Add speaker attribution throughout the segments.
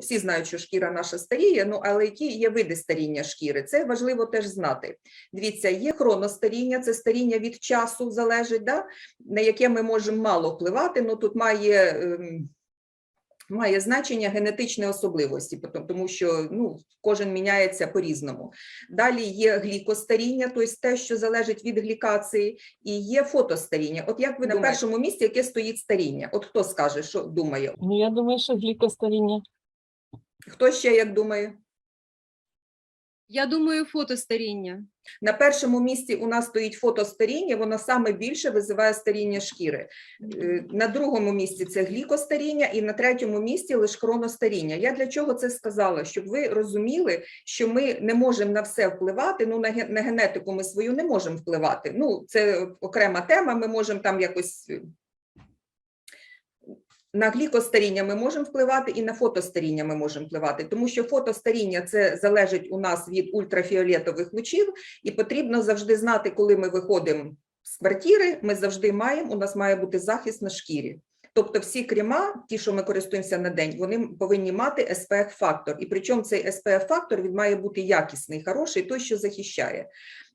Speaker 1: Всі знають, що шкіра наша старіє, ну але які є види старіння шкіри? Це важливо теж знати. Дивіться, є хроностаріння, це старіння від часу залежить, да? на яке ми можемо мало впливати. Ну тут має. ем, Має значення генетичні особливості, тому що ну, кожен міняється по-різному. Далі є глікостаріння, тобто те, що залежить від глікації, і є фотостаріння. От як ви на першому місці, яке стоїть старіння? От хто скаже, що думає?
Speaker 2: Ну, я думаю, що глікостаріння.
Speaker 1: Хто ще як думає?
Speaker 3: Я думаю, фотостаріння.
Speaker 1: На першому місці у нас стоїть фотостаріння, воно саме більше визиває старіння шкіри. Е, На другому місці це глікостаріння, і на третьому місці лише хроностаріння. Я для чого це сказала? Щоб ви розуміли, що ми не можемо на все впливати. Ну на генетику ми свою не можемо впливати. Ну це окрема тема. Ми можемо там якось. На глікостаріння ми можемо впливати і на фотостаріння ми можемо впливати, тому що фотостаріння це залежить у нас від ультрафіолетових лучів, і потрібно завжди знати, коли ми виходимо з квартири, ми завжди маємо, у нас має бути захист на шкірі. Тобто всі крема, ті, що ми користуємося на день, вони повинні мати SPF-фактор. І причому цей SPF-фактор він має бути якісний, хороший, той, що захищає.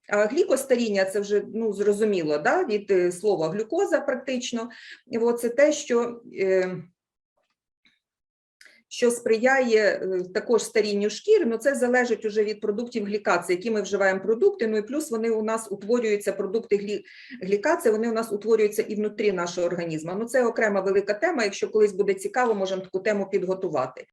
Speaker 1: А глікостаріння це вже ну, зрозуміло, да? від е, слова глюкоза практично. О, Це те, що, е, що сприяє е, також старінню шкіри, ну це залежить уже від продуктів глікації, які ми вживаємо продукти. Ну і плюс вони у нас утворюються, продукти глі, глікації, вони у нас утворюються і внутрі нашого організму. Ну це окрема велика тема. Якщо колись буде цікаво, можемо таку тему підготувати.